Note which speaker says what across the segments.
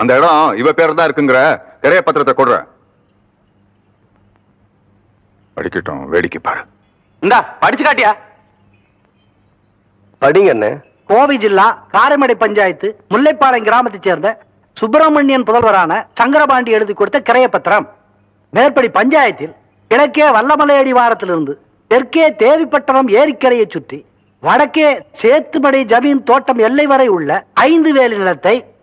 Speaker 1: அந்த இடம் இவ பேர் தான் இருக்குங்கிற கிரைய பத்திரத்தை கொடுற. அடிக்கட்டும் வேடிக்கை பாரு.
Speaker 2: இந்தா படிச்சு காட்டியா?
Speaker 3: படிங்க அண்ணே.
Speaker 4: கோவை ஜில்லா காரமடை பஞ்சாயத்து முல்லைப்பாளையம் கிராமத்தைச் சேர்ந்த சுப்பிரமணியன் புதல்வரான சங்கரபாண்டி எழுதி கொடுத்த கிரைய பத்திரம். மேற்படி பஞ்சாயத்தில் கிழக்கே வல்லமலை அடிவாரத்திலிருந்து தெற்கே தேவிப்பட்டணம் ஏரிக்கரையை சுற்றி வடக்கே சேத்துமடை ஜமீன் தோட்டம் எல்லை வரை உள்ள ஐந்து வேலி நிலத்தை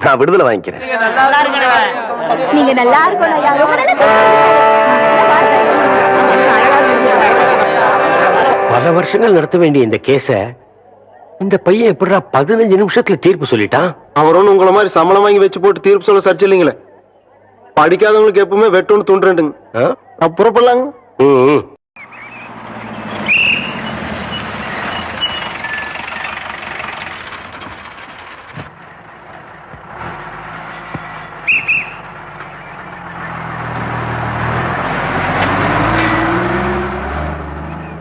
Speaker 3: நான் விடுதலை வாங்கிக்கிறேன்.
Speaker 5: நீங்க நல்லா
Speaker 6: பல வருஷங்கள் நடத்த வேண்டிய இந்த கேஸ இந்த பையன் எப்படிடா பதினஞ்சு நிமிஷத்துல தீர்ப்பு சொல்லிட்டான்?
Speaker 7: அவர் ஒன்றும் உங்களை மாதிரி சம்பளம் வாங்கி வச்சு போட்டு தீர்ப்பு சொல்ல சர்ச்சை இல்லைங்களே? படிக்காதவங்களுக்கு எப்பவுமே வெட்டொன்னு துண்டுறேன்டுங்க
Speaker 6: ஆ?
Speaker 7: புறப்படலாங்க
Speaker 6: ம்,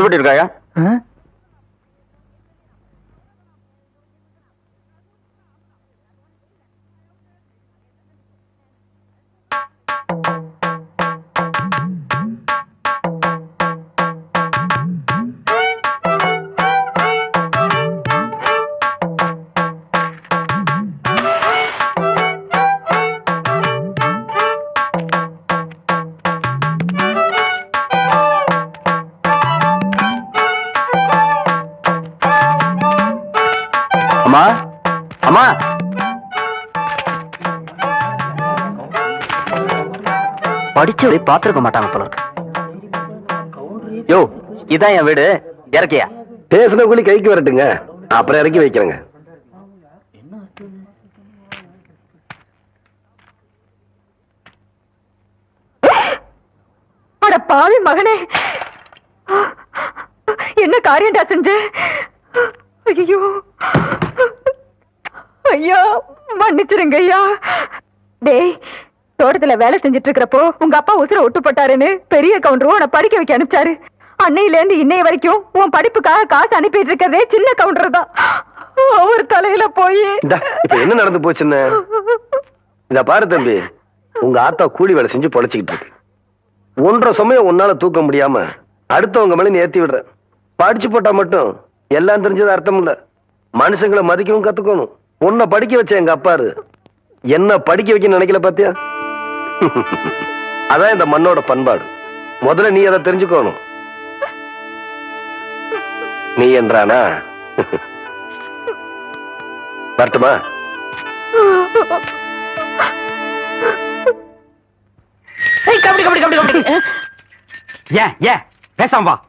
Speaker 3: யோ இருக்காயா?
Speaker 2: அம்மா? அம்மா? படிச்சு பாத்துருக்க மாட்டாங்க போல இருக்கு. யோ இதான் என் வீடு. இறக்கியா?
Speaker 3: பேசுன கூலி கைக்கு வரட்டுங்க. அப்புறம் இறக்கி வைக்கிறேங்க.
Speaker 5: அட பாவி மகனே. என்ன காரியம்டா செஞ்ச? ஐயோ. ஐயோ மன்னிச்சிருங்க ஐயா. டேய் தோட்டத்துல வேலை செஞ்சுட்டு இருக்கிறப்போ உங்க அப்பா உசுர ஒட்டுப்பட்டாருன்னு போட்டாருன்னு பெரிய கவுண்டரும் உன்னை படிக்க வைக்க அனுப்பிச்சாரு. அன்னையில இருந்து இன்னைய வரைக்கும் உன் படிப்புக்காக காசு அனுப்பிட்டு இருக்கிறதே சின்ன கவுண்டர் தான். அவர் தலையில போய்.
Speaker 3: இப்ப என்ன நடந்து போச்சுன்னு இத பாரு தம்பி உங்க ஆத்தா கூலி வேலை செஞ்சு பொழைச்சிக்கிட்டு இருக்கு ஒன்றரை சமயம் உன்னால தூக்க முடியாம அடுத்தவங்க மேல நீ ஏத்தி விடுற. படிச்சு போட்டா மட்டும் எல்லாம் தெரிஞ்சது அர்த்தம் இல்ல மனுஷங்களை மதிக்கவும் கத்துக்கணும். உன்னை படிக்க வச்ச எங்க அப்பாரு. என்ன படிக்க வைக்க நினைக்கல பாத்தியா? அதான் இந்த மண்ணோட பண்பாடு. முதல்ல நீ அதை தெரிஞ்சுக்கணும். நீ என்றானா? வரட்டுமா?
Speaker 8: கபடி கபடி கபடி கபடி.
Speaker 9: ஏன் ஏன்? பேசாம வா.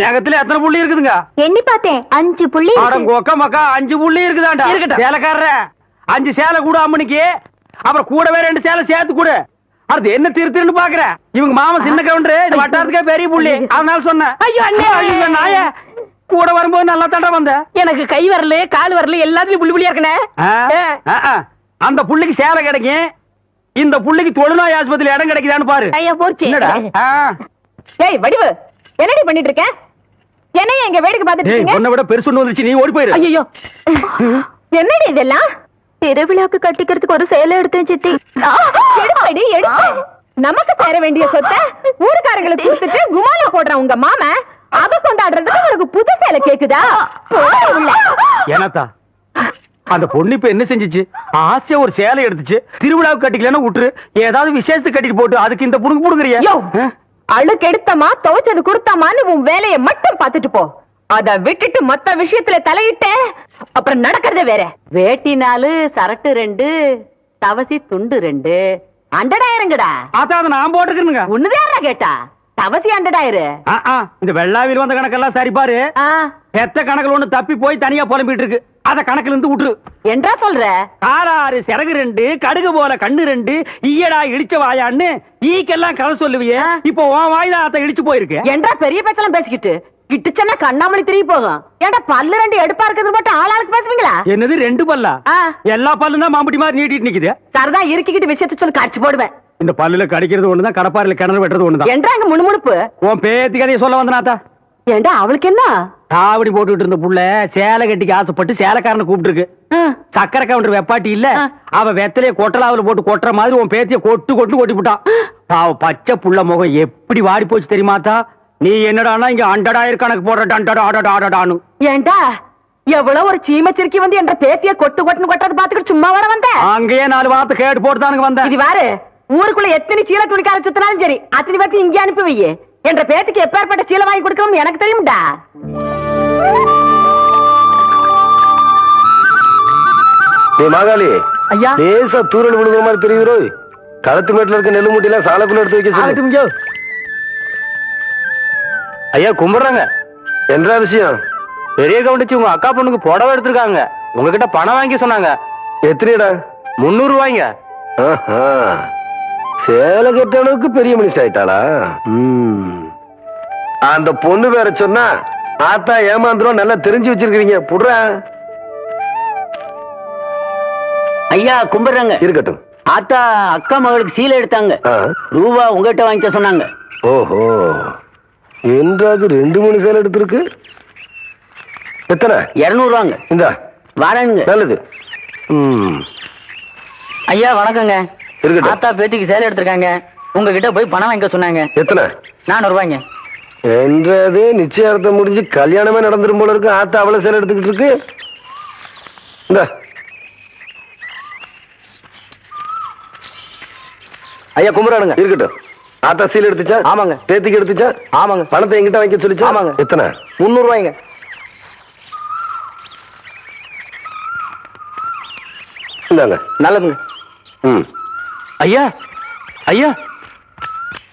Speaker 9: நகத்துல எத்தனை புள்ளி இருக்குதுங்க?
Speaker 10: எண்ணி பார்த்தேன். அஞ்சு புள்ளி இருக்கு.
Speaker 9: ஆடங்கோக்க மக்கா அஞ்சு புள்ளி இருக்குதாண்டா?
Speaker 8: இருக்கட்டும்.
Speaker 9: சேலைக்காரர அஞ்சு சேலை கூட அம்மனிக்கு அப்புறம் கூடவே ரெண்டு சேலை சேர்த்து கொடு. அடுத்து என்ன திருத்திருன்னு பாக்குற? இவங்க மாமா சின்ன கவுண்டரு இந்த வட்டாரத்துக்கே பெரிய புள்ளி. அதனால சொன்னேன்.
Speaker 8: ஐயோ, அண்ணே.
Speaker 9: ஐயோ நாய. கூட வரும்போது நல்லா தண்டை வந்த.
Speaker 8: எனக்கு கை வரல கால் வரல எல்லாத்துலயும் புள்ளி புள்ளியா இருக்கனே
Speaker 9: அந்த புள்ளிக்கு சேலை கிடைக்கும். இந்த புள்ளிக்கு தொழுநோய் ஆஸ்பத்திரி இடம் கிடைக்குதான்னு பாரு.
Speaker 8: ஐயா போச்சு.
Speaker 9: என்னடா.
Speaker 10: ஏய் வடிவு. என்னடி பண்ணிட்டு இருக்க? என்னைய எங்க வேடிக்கை பார்த்துட்டு
Speaker 9: ஏய்
Speaker 10: இருக்கீங்க?
Speaker 9: உன்னை விட பெருசு ஒண்ணு வந்துருச்சு நீ ஓடி போயிரு.
Speaker 8: ஐயோ
Speaker 10: என்னடி இதெல்லாம்? திருவிழாக்கு கட்டிக்கிறதுக்கு ஒரு சேலை எடுத்தேன் சித்தி. எடுப்படி எடுப்பு. நமக்கு தர வேண்டிய சொத்தை ஊருக்காரங்களுக்கு கொடுத்துட்டு குமால போடுற உங்க மாம. அத கொண்டாடுறதுக்கு உனக்கு புது சேலை கேக்குதா.
Speaker 9: ஏனாத்தா அந்த பொண்ணு இப்ப என்ன செஞ்சுச்சு? ஆசையா ஒரு சேலை எடுத்துச்சு. திருவிழாவுக்கு கட்டிக்கலன்னா விட்டுரு ஏதாவது விசேஷத்துக்கு கட்டிட்டு போட்டு அதுக்கு இந்த புடுங்க புடுங்குறியா
Speaker 10: யோ, அழுக்கு எடுத்தமா துவைச்சது கொடுத்தமான்னு உன் வேலையை மட்டும் பார்த்துட்டு போ. அத விட்டுட்டு மத்த விஷயத்துல தலையிட்ட அப்புறம் நடக்கிறதே வேற.
Speaker 8: வேட்டி நாலு சரட்டு ரெண்டு தவசி துண்டு ரெண்டு.
Speaker 10: அண்டடாயிரங்கடா.
Speaker 9: ஆத்தா அதை நான் போட்டுக்கிறேனுங்க
Speaker 10: ஒண்ணுதான் கேட்டா? தவசி அண்டடாயிரு.
Speaker 9: ஆ, ஆ, இந்த வெள்ளாவில் வந்த கணக்கெல்லாம் சரி பாரு பெத்த கணக்குல ஒண்ணு தப்பி போய் தனியா புலம்பிட்டு இருக்கு. அத கணக்குல இருந்து விட்டுரு.
Speaker 10: என்றா சொல்ற?
Speaker 9: காலாறு சிறகு ரெண்டு கடுகு போல கண்ணு ரெண்டு ஈயடா இடிச்ச வாயான்னு ஈக்கெல்லாம் கதை சொல்லுவியே. இப்போ உன் வாயில அத்த இடிச்சு போயிருக்கு.
Speaker 10: என்றா பெரிய பேச்செல்லாம் பேசிக்கிட்டு கிட்டுச்சன்னா கண்ணாமணி திரும்பி போகும். ஏன்டா பல்லு ரெண்டு எடுப்பா இருக்கிறது மட்டும் ஆளாளுக்கு பேசுவீங்களா?
Speaker 9: என்னது ரெண்டு பல்லா. எல்லா பல்லும் தான் மாம்பட்டி மாதிரி நீட்டிட்டு நிக்குது.
Speaker 10: சரிதான் இருக்கிக்கிட்டு விஷயத்த சொல்லி காட்சி போடுவேன்.
Speaker 9: இந்த பல்லுல கடிக்கிறது ஒண்ணுதான் கடப்பாரில கிணறு வெட்டுறது ஒண்ணுதான்.
Speaker 10: என்றா அங்க முணுமுணுப்பு.
Speaker 9: உன் பேத்தி கதையை சொல்ல வந்தனாத்தா
Speaker 10: ஏண்டா அவளுக்கு என்ன?
Speaker 9: காவடி போட்டுட்டு இருந்த புள்ள சேலை கட்டிக்கு ஆசைப்பட்டு சேலைக்காரனை கூப்பிட்டு இருக்கு
Speaker 10: ஆ,
Speaker 9: சக்கரை கவுண்டர் வெப்பாட்டி இல்ல. அவ வெத்தலைய கொட்டலாவுல போட்டு கொட்டுற மாதிரி உன் பேத்திய கொட்டு கொட்டு கொட்டி விட்டான் பாவ பச்சை புள்ள முகம் எப்படி வாடி போச்சு தெரியுமாத்தா நீ என்னடானா இங்க அண்டடாயிரம் கணக்கு போடுற டண்டடா அடடா அடடான்னு
Speaker 10: ஏண்டா? எவ்வளவு ஒரு சீமச்சிருக்கி வந்து என்ற பேத்திய கொட்டு கொட்டுன்னு கொட்டது பாத்துக்கிட்டு சும்மா வர வந்த?
Speaker 9: அங்கேயே நாலு வார்த்தை கேட்டு போட்டு தானுங்க வந்தேன்
Speaker 10: இது வாரு ஊருக்குள்ள எத்தனை சீல துணிக்கார சுத்தினாலும் சரி அத்தனை பேர்த்து இங்கே அனுப்பி வையே என்ற பேத்துக்கு எப்பேற்பட்ட சீலை வாங்கி கொடுக்கணும்னு எனக்கு தெரியும்டா.
Speaker 3: நீ மாகாளி.
Speaker 8: ஐயா.
Speaker 3: லேசா தூரல் விழுகிற மாதிரி தெரியுது களத்து மேட்டுல இருக்க நெல்லு மூட்டையெல்லாம் சாலைக்குள்ள எடுத்து வைக்க சொல்லு. ஐயா கும்பிடுறாங்க. என்ற விஷயம்?
Speaker 11: பெரிய கவுண்டச்சி உங்க அக்கா பொண்ணுக்கு புடவை எடுத்திருக்காங்க. உங்ககிட்ட பணம் வாங்கி சொன்னாங்க.
Speaker 3: எத்தனைடா
Speaker 11: முன்னூறு ரூபாய்ங்க.
Speaker 3: சேலை கட்ட அளவுக்கு பெரிய மனுஷன் ஆயிட்டாளா. அந்த பொண்ணு வேற சொன்னா ஆத்தா ஏமாந்துரும் நல்லா தெரிஞ்சு வச்சிருக்கீங்க புடுற.
Speaker 8: ஐயா கும்பிடுறாங்க.
Speaker 3: இருக்கட்டும்.
Speaker 8: ஆத்தா அக்கா மகளுக்கு சீலை எடுத்தாங்க. ரூபா உங்ககிட்ட வாங்கிக்க சொன்னாங்க.
Speaker 3: ஓஹோ. என்றாது ரெண்டு மூணு சேலை எடுத்திருக்கு. எத்தனை?
Speaker 8: இருநூறுவாங்க.
Speaker 3: இந்தா.
Speaker 8: வரேங்க
Speaker 3: நல்லது. ம்.
Speaker 8: ஐயா வணக்கங்க.
Speaker 3: இருக்கட்டும்.
Speaker 8: ஆத்தா பேத்திக்கு சேலை எடுத்திருக்காங்க. உங்ககிட்ட போய் பணம் வாங்கிக்க சொன்னாங்க.
Speaker 3: எத்தனை?
Speaker 8: நானூறு ரூபாய்ங்க
Speaker 3: என்றது நிச்சயார்த்தம் முடிஞ்சு கல்யாணமே நடந்துரும் போல இருக்கு. ஆத்தா அவ்வளவு சேலை எடுத்துக்கிட்டு இருக்கு. இந்த. ஐயா கும்பிடானுங்க இருக்கட்டும். ஆத்தா சீல் எடுத்துச்சா? ஆமாங்க. பேத்திக்கு எடுத்துச்சா? ஆமாங்க. பணத்தை எங்கிட்ட வாங்கி சொல்லிச்சா? ஆமாங்க. எத்தனை? முந்நூறு ரூபாய்ங்க இந்தாங்க.
Speaker 11: நல்லதுங்க.
Speaker 3: ம்.
Speaker 11: ஐயா ஐயா.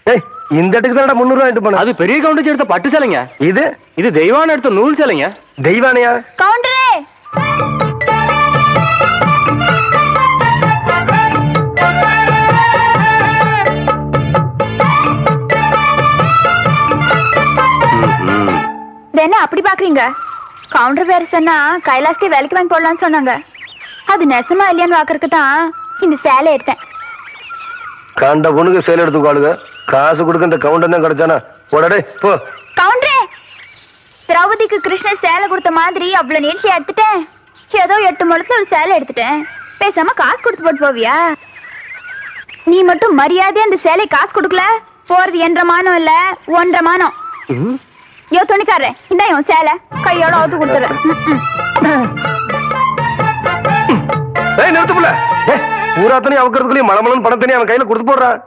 Speaker 3: ஏய். இந்த இடத்துக்கு தான் முந்நூறு ரூபாய் எடுத்து
Speaker 11: அது பெரிய கவுண்டச்சி எடுத்த பட்டு சேலைங்க.
Speaker 3: இது?
Speaker 11: இது தெய்வான எடுத்த நூல் சேலைங்க.
Speaker 3: தெய்வானையா?
Speaker 10: கவுண்டரே!
Speaker 12: அப்படி பாக்குறீங்க? கவுண்டர் வேற சொன்னா கைலாசத்தை வேலைக்கு வாங்கி போடலாம்னு சொன்னாங்க. அது நெசமா இல்லையான்னு பாக்குறதுக்கு தான் இந்த சேலை எடுத்தேன்.
Speaker 3: கண்ட பொண்ணுக்கு சேல் எடுத்துக்காளுங்க காசு கொடுக்க இந்த கவுண்டர் தான் கிடைச்சானா? உடனே போ.
Speaker 12: கவுண்டரே திரௌபதிக்கு கிருஷ்ணர் சேலை கொடுத்த மாதிரி அவ்வளவு நீட்டி எடுத்துட்டேன். ஏதோ எட்டு முழத்துல ஒரு சேலை எடுத்துட்டேன். பேசாம காசு கொடுத்து போட்டு போவியா? நீ மட்டும் மரியாதையா அந்த சேலை காசு கொடுக்கல? போறது என்ற மானம் இல்ல ஒன்றரை மானம். யோ துணிக்காரே இந்த இவன் சேலை. கையோட அவுத்து கொடுத்துறேன்
Speaker 3: ஏய் நிறுத்து புள்ள. ஏய், பூராத்தனையும் அவக்கிறதுக்குள்ளேயும் மலமலன்னு பணத்தனையும் அவன் கையில கொடுத்து போடுறான்